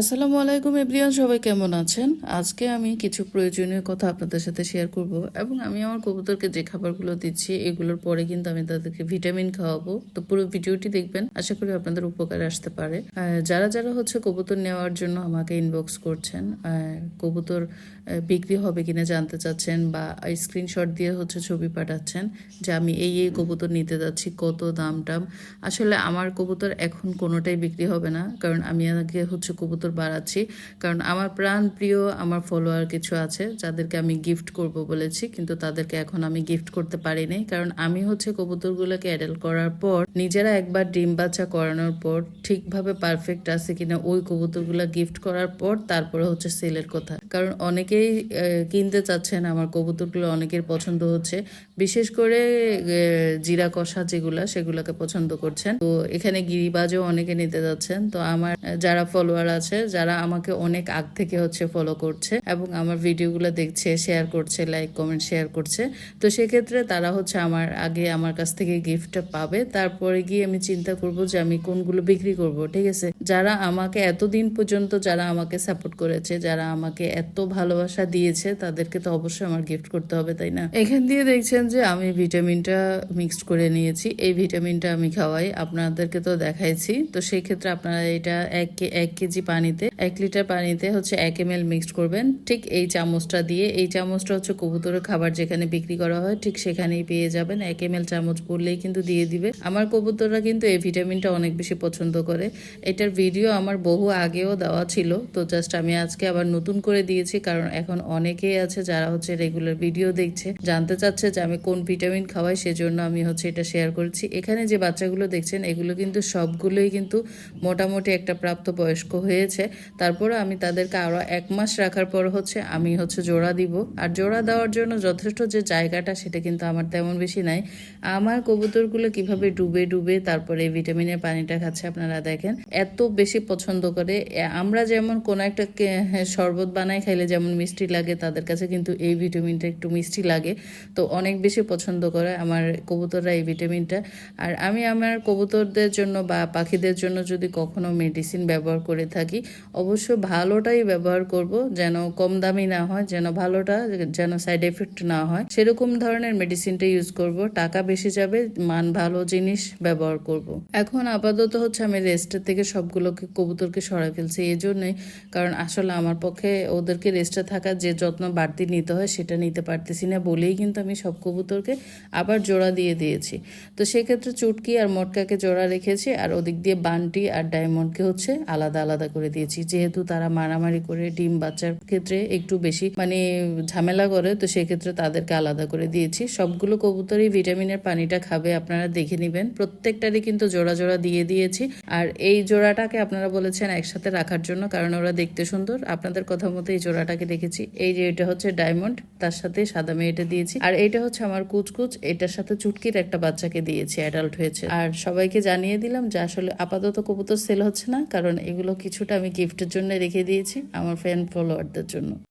আসসালামু আলাইকুম এভরিয়ান সবাই কেমন আছেন? আজকে আমি কিছু প্রয়োজনীয় কথা আপনাদের সাথে শেয়ার করব এবং আমি আমার কবুতরকে যে খাবারগুলো দিচ্ছি, এগুলোর পরে কিন্তু আমি তাদেরকে ভিটামিন খাওয়াবো। তো পুরো ভিডিওটি দেখবেন, আশা করি আপনাদের উপকারে আসতে পারে। যারা যারা হচ্ছে কবুতর নেওয়ার জন্য আমাকে ইনবক্স করছেন কবুতর বিক্রি হবে কিনা জানতে চাচ্ছেন বা স্ক্রিনশট দিয়ে হচ্ছে ছবি পাঠাচ্ছেন যে আমি এই এই কবুতর নিতে যাচ্ছি, কত দাম টাম। আসলে আমার কবুতর এখন কোনোটাই বিক্রি হবে না, কারণ আমি আগে হচ্ছে কবুতর বাড়াচ্ছি কারণ আমার প্রাণ প্রিয়, আমার ফলোয়ার কিছু আছে, যাদেরকে আমি গিফট করব বলেছি, কিন্তু তাদেরকে এখন আমি গিফট করতে পারি পারিনি। কারণ আমি হচ্ছে কবুতরগুলোকে অ্যাডাল্ট করার পর, নিজেরা একবার ডিম বাচ্চা করানোর পর, ঠিকভাবে পারফেক্ট আছে কিনা ওই কবুতরগুলো গিফট করার পর, তারপরে হচ্ছে সেলের কথা। কারণ অনেকেই কিনতে চাচ্ছেন, আমার কবুতরগুলো অনেকের পছন্দ হচ্ছে। বিশেষ করে জিরা কষা যেগুলা, সেগুলোকে পছন্দ করছেন। তো এখানে গিরিবাজও অনেকে নিতে যাচ্ছেন। তো আমার যারা ফলোয়ার আছে যারা আমাকে অনেক আগ থেকে হচ্ছে ফলো করছে এবং আমার ভিডিওগুলো দেখছে শেয়ার করছে লাইক কমেন্ট শেয়ার করছে। তো সেক্ষেত্রে তারা হচ্ছে আমার আগে আমার কাছ থেকে গিফটটা পাবে। তারপরে গিয়ে আমি চিন্তা করব যে আমি কোনগুলো বিক্রি করব, ঠিক আছে? যারা আমাকে এতদিন পর্যন্ত যারা আমাকে সাপোর্ট করেছে, যারা আমাকে এত ভালোবাসা দিয়েছে, তাদেরকে তো অবশ্যই আমার গিফট করতে হবে, তাই না? এখান দিয়ে দেখছেন যে আমি ভিটামিনটা মিক্সড করে নিয়েছি। এই ভিটামিনটা আমি খাওয়াই। আপনাদেরকে তো দেখাইছি। তো সেই ক্ষেত্রে আপনারা এটা এক এক কেজি পানিতে, এক লিটার পানিতে হচ্ছে এক এম এল মিক্সড করবেন। ঠিক এই চামচটা দিয়ে, এই চামচটা হচ্ছে কবুতরের খাবার যেখানে বিক্রি করা হয়, ঠিক সেখানেই পেয়ে যাবেন। এক এম এল চামচ বললেই কিন্তু দিয়ে দিবে। আমার কবুতররা কিন্তু এই ভিটামিনটা অনেক বেশি পছন্দ করে। এটার ভিডিও আমার বহু আগেও দেওয়া ছিল। তো জাস্ট আমি আজকে আবার নতুন করে দিয়েছি, কারণ এখন অনেকেই আছে যারা হচ্ছে রেগুলার ভিডিও দেখছে, জানতে চাচ্ছে যে আমি কোন ভিটামিন খাওয়াই, সেজন্য আমি হচ্ছে এটা শেয়ার করছি। এখানে যে বাচ্চাগুলো দেখছেন, এগুলো কিন্তু সবগুলোই কিন্তু মোটামুটি একটা প্রাপ্ত বয়স্ক হয়েছে। তারপরে আমি তাদেরকে আরও এক মাস রাখার পর হচ্ছে আমি হচ্ছে জোড়া দিব। আর জোড়া দেওয়ার জন্য যথেষ্ট যে জায়গাটা সেটা কিন্তু আমার তেমন বেশি নাই। আমার কবুতরগুলো কীভাবে ডুবে ডুবে তারপরে ভিটামিনের পানিটা খাচ্ছে আপনারা দেখেন এত বেশি পছন্দ করে। আমরা যেমন কোন একটা হ্যাঁ, শরবত বানাই খাইলে যেমন মিষ্টি লাগে তাদের কাছে কিন্তু এই ভিটামিনটা একটু মিষ্টি লাগে। তো অনেক বেশি পছন্দ করে আমার কবুতররা এই ভিটামিনটা। আর আমি আমার কবুতরদের জন্য বা পাখিদের জন্য যদি কখনো মেডিসিন ব্যবহার করে থাকি অবশ্যই ভালোটাই ব্যবহার করব, যেন কম দামি না হয়, যেন ভালোটা, যেন সাইড এফেক্ট না হয়। সেরকম ধরনের মেডিসিনটা ইউজ করব, টাকা বেশি যাবে, মান ভালো জিনিস ব্যবহার করব। এখন আপাতত হচ্ছে আমি রেস্টের থেকে সবগুলোকে, কবুতরকে সরাই ফেলছি এই জন্যই, কারণ আসলে আমার পক্ষে ওদেরকে রেস্টে থাকার যে যত্ন বাড়তি নিতে হয়, সেটা নিতে পারতেছি না বলেই কিন্তু আমি সব কবুতরকে আবার জোড়া দিয়ে দিয়েছি। তো সেক্ষেত্রে চুটকি আর মটকাকে জোড়া রেখেছি, আর ওদিক দিয়ে বান্টি আর ডায়মন্ডকে হচ্ছে আলাদা আলাদা করে দিয়েছি। যেহেতু তারা মারামারি করে ডিম বাচ্চার ক্ষেত্রে একটু বেশি মানে ঝামেলা করে, তো সেক্ষেত্রে তাদেরকে আলাদা করে দিয়েছি। সবগুলো কবুতরই ভিটামিনের পানিটা খাবে, আপনারা দেখে নেবেন। প্রত্যেকটারই কিন্তু জোড়া জোড়া দিয়ে দিয়েছি। আর এই জোড়াটাকে আপনারা বলেছেন একসাথে রাখার জন্য, কারণ ওরা দেখতে সুন্দর। আপনাদের কথা মতো এই জোড়াটাকে রেখেছি এই যে এটা হচ্ছে ডায়মন্ড, তার সাথে সাদা মেয়েটা দিয়েছি। আর এটা হচ্ছে আমার কুচকুচ, এটার সাথে চুটকির একটা বাচ্চাকে দিয়েছি অ্যাডাল্ট হয়েছে। আর সবাইকে জানিয়ে দিলাম যে আসলে আপাতত কবুতর সেল হচ্ছে না, কারণ এগুলো কিছুটা আমি গিফটের জন্য রেখে দিয়েছি আমার ফ্যান ফলোয়ারদের জন্য।